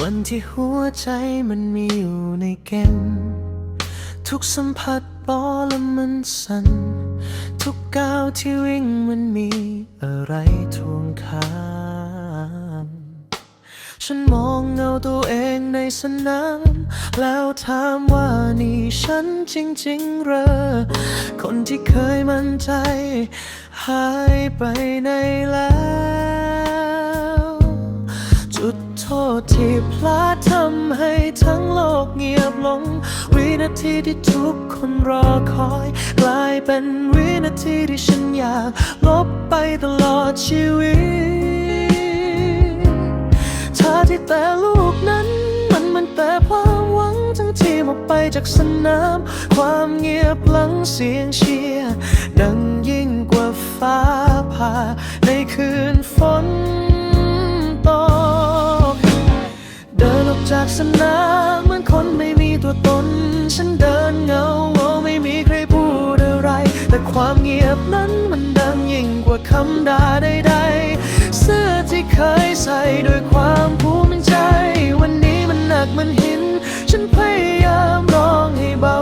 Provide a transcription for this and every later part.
วันที่หัวใจมันมีอยู่ในเกมทุกสัมผัสบอลมันสั่นทุกก้าวที่วิ่งมันมีอะไรทวงคามฉันมองเงาตัวเองในสนาม แล้วถามว่านี่ฉันจริงๆเหรอ คนที่เคยมั่นใจ หายไปไหนแล้ว โทษที่พลาดทำให้ทั้งโลกเงียบลง วินาทีที่ทุกคนรอคอย กลายเป็นวินาทีที่ฉันอยาก ลบไปตลอดชีวิตเธอที่แต่ลูกนั้นมันมันแต่ความหวังทั้งที่หมดไปจากสนาม ความเงียบหลังเสียงเชียร์ จากสนามเหมือนคนไม่มีตัวตน ฉันเดินเหงาไม่มีใครพูดอะไร แต่ความเงียบนั้นมันดังยิ่งกว่าคำด่าใดๆ เสื้อที่เคยใส่ด้วยความภูมิใจ วันนี้มันหนักมันหิน ฉันพยายามร้องให้เบา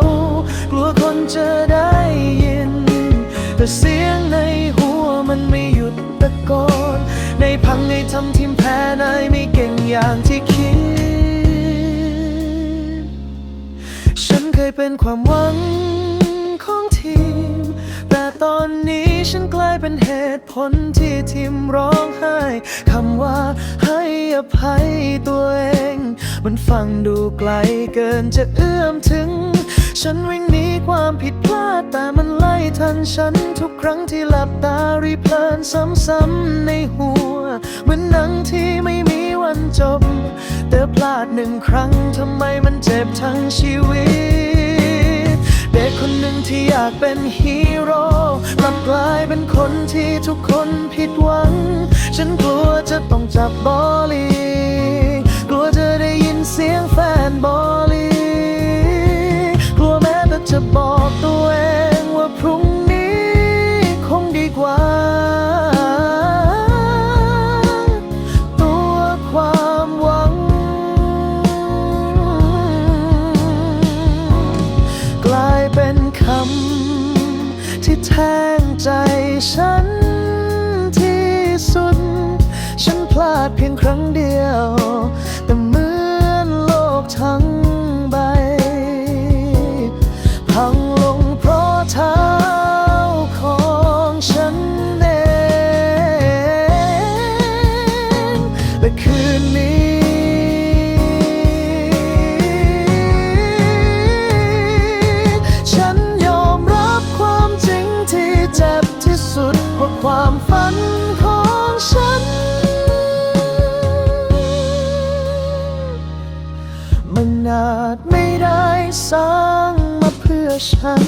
กลัวคนจะได้ยิน แต่เสียงในหัวมันไม่หยุดตะโกนในพังในทำทีมแพ้นายไม่เก่งอย่างที่คิด ยเป็นความหวังของทีม แต่ตอนนี้ฉันกลายเป็นเหตุผลที่ทีมร้องไห้คำว่าให้อภัยตัวเอง มันฟังดูไกลเกินจะเอื้อมถึง ฉันวิ่งหนีความผิดพลาดแต่มันไล่ทันฉันทุกครั้งที่หลับตารีเพลินซ้ำๆในหัวเหมือนหนังที่ไม่มีวันจบ แต่พลาดหนึ่งครั้งทำไมมันเจ็บทั้งชีวิต เด็กคนหนึ่งที่อยากเป็นฮีโร่กลับกลายเป็นคนที่ทุกคนผิดหวัง ฉันกลัวจะต้องจับบอลลีกลัวจะได้ยินเสียงแฟนบอ คำที่แท้ สร้างมาเพื่อฉัน